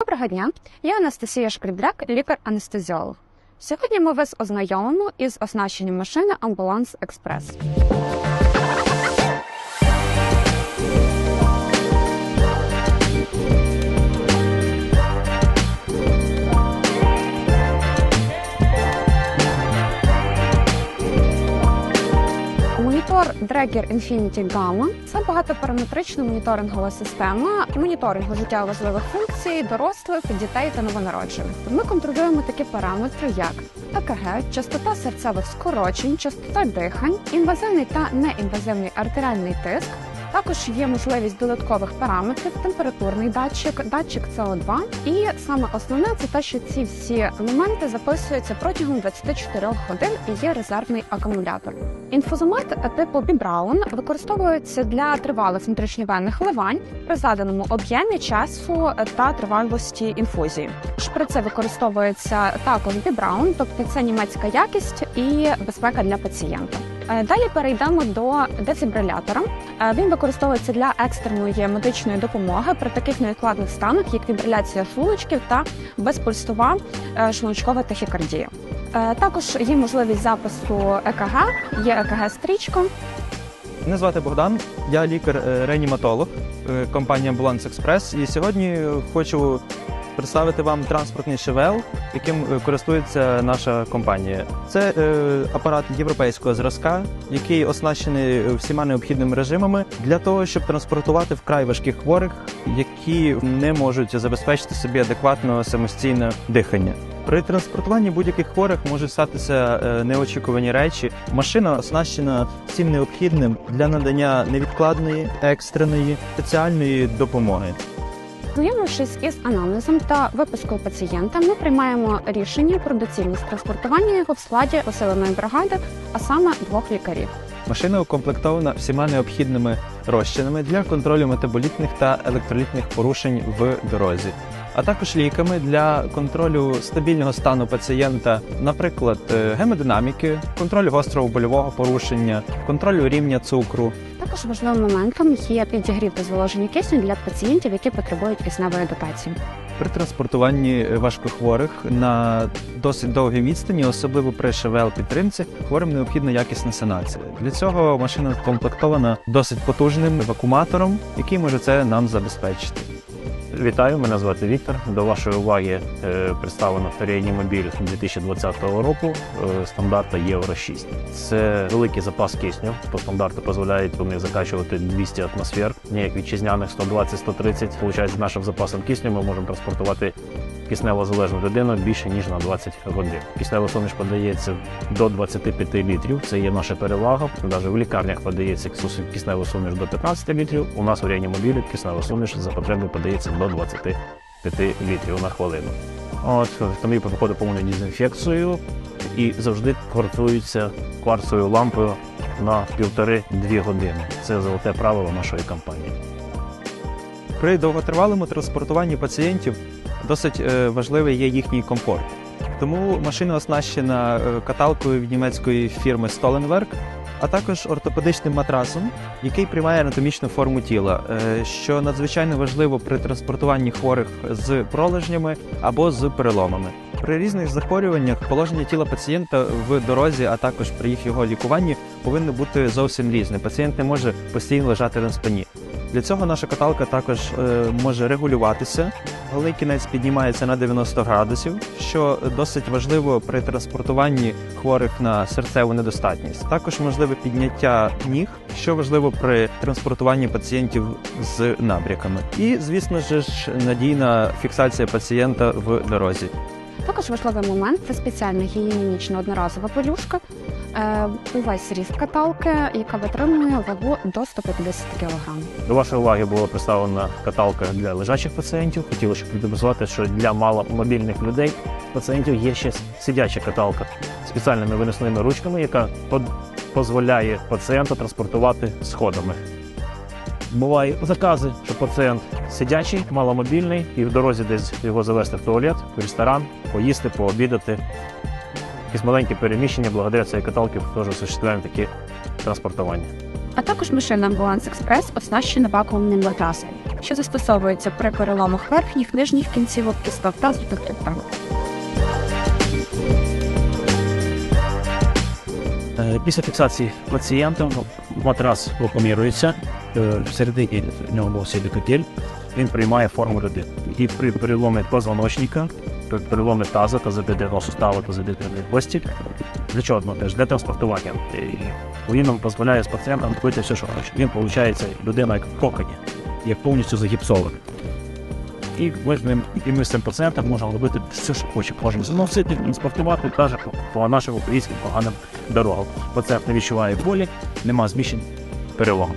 Доброго дня, я Анастасія Шкрібляк, лікар-анестезіолог. Сьогодні ми вас ознайомимо із оснащенням машини Амбуланс Експрес. Монітор Drager Infinity Gamma – це багатопараметрична моніторингова система моніторингу життя важливих функцій дорослих, дітей та новонароджених. Ми контролюємо такі параметри, як ЕКГ, частота серцевих скорочень, частота дихань, інвазивний та неінвазивний артеріальний тиск. Також є можливість додаткових параметрів, температурний датчик, датчик СО2. І саме основне це те, що ці всі моменти записуються протягом 24 годин і є резервний акумулятор. Інфузомат типу Бібраун використовується для тривалих внутрішньовенних вливань при заданому об'ємі часу та тривалості інфузії. Шприци використовується також Бібраун, тобто це німецька якість і безпека для пацієнта. Е, Далі перейдемо до дефібрилятора. Е, Він використовується для екстреної медичної допомоги при таких невідкладних станах, як фібриляція шлуночків та безпульсова е, шлуночкова тахікардія. Також є можливість запису ЕКГ, є ЕКГ-стрічка. Мене звати Богдан, я лікар-реаніматолог компанії Ambulance Експрес. І сьогодні хочу представити вам транспортний ШВЛ, яким е, користується наша компанія. Це е, апарат європейського зразка, який оснащений всіма необхідними режимами для того, щоб транспортувати вкрай важких хворих, які не можуть забезпечити собі адекватно самостійне дихання. При транспортуванні будь-яких хворих можуть статися е, неочікувані речі. Машина оснащена всім необхідним для надання невідкладної, екстреної, спеціальної допомоги. Знайомившись із аналізом та випискою пацієнта, ми приймаємо рішення про доцільність транспортування його в складі посиленої бригади, а саме двох лікарів. Машина укомплектована всіма необхідними розчинами для контролю метаболітних та електролітних порушень в дорозі, а також ліками для контролю стабільного стану пацієнта, наприклад, е, гемодинаміки, контролю гострого больового порушення, контролю рівня цукру, Також важливим моментом є підігрів та зволоження кисню для пацієнтів, які потребують кисневої дотації. При транспортуванні важкохворих на досить довгій відстані, особливо при ШВЛ підтримці, хворим необхідна якісна санація. Для цього машина комплектована досить потужним вакууматором, який може це нам забезпечити. Вітаю, мене звати Віктор. До вашої уваги представлено представлено мобіль 2020 року е, стандарту Євро 6. Це великий запас кисню. По стандарту дозволяють вони закачувати 200 атмосфер, як вітчизняних 120-130. Получається, з нашим запасом кисню ми можемо транспортувати киснево залежну людину більше ніж на 20 годин. Кисневий суміш подається до 25 літрів. Це є наша перевага. Навіть в лікарнях подається кисневий суміш до 15 літрів. У нас у реанімобілі кисневий суміш за потреби подається до 25 літрів на хвилину. От автомобіль проходить повну дезінфекцію і завжди квартується кварцевою лампою на півтори-дві години. Це золоте правило нашої компанії. При довготривалому транспортуванні пацієнтів досить е, важливий є їхній комфорт. Тому машина оснащена е, каталкою від німецької фірми Stollenwerk, а також ортопедичним матрасом, який приймає анатомічну форму тіла, е, що надзвичайно важливо при транспортуванні хворих з пролежнями або з переломами. При різних захворюваннях положення тіла пацієнта в дорозі, а також при їх його лікуванні, повинно бути зовсім різне. Пацієнт не може постійно лежати на спині. Для цього наша каталка також може регулюватися. Голий піднімається на 90 градусів, що досить важливо при транспортуванні хворих на серцеву недостатність. Також можливе підняття ніг, що важливо при транспортуванні пацієнтів з набряками. І, звісно ж, надійна фіксація пацієнта в дорозі. Також важливий момент це спеціальна гігієнічна одноразова пелюшка, е, увесь ріст каталки, яка витримує вагу до 150 кг. До вашої уваги була представлена каталка для лежачих пацієнтів. Хотіло, щоб продемонструвати, що для маломобільних людей пацієнтів є ще сидяча каталка з спеціальними виносними ручками, яка дозволяє пацієнта транспортувати сходами. Бувають закази, що пацієнт сидячий, маломобільний, і в дорозі десь його завести в туалет, в ресторан, поїсти, пообідати. Якісь маленькі переміщення, благодаря цієї каталки теж осуществляємо такі транспортування. А також машина Амбуланс Експрес оснащена вакуумним матрасом. що застосовується при переломах верхніх, нижніх кінцівок, кісток та хребта. Е, Після фіксації пацієнта матрас вакуумірується, е, всередині в нього був силікотель, він приймає форму людини. І при переломі позвоночника, при переломі таза, тазобідерного суставу, тазобідерної кості, для чого ну, теж для транспортування. Він нам дозволяє з пацієнтом робити все, що хоче. Він, виходить, людина як в коконі, як повністю загіпсований. І ми з ним, і ми з цим пацієнтом можемо робити все, що хоче. Можемо заносити, транспортувати навіть по, нашим українським поганим дорогам. Пацієнт не відчуває болі, нема зміщень перелому.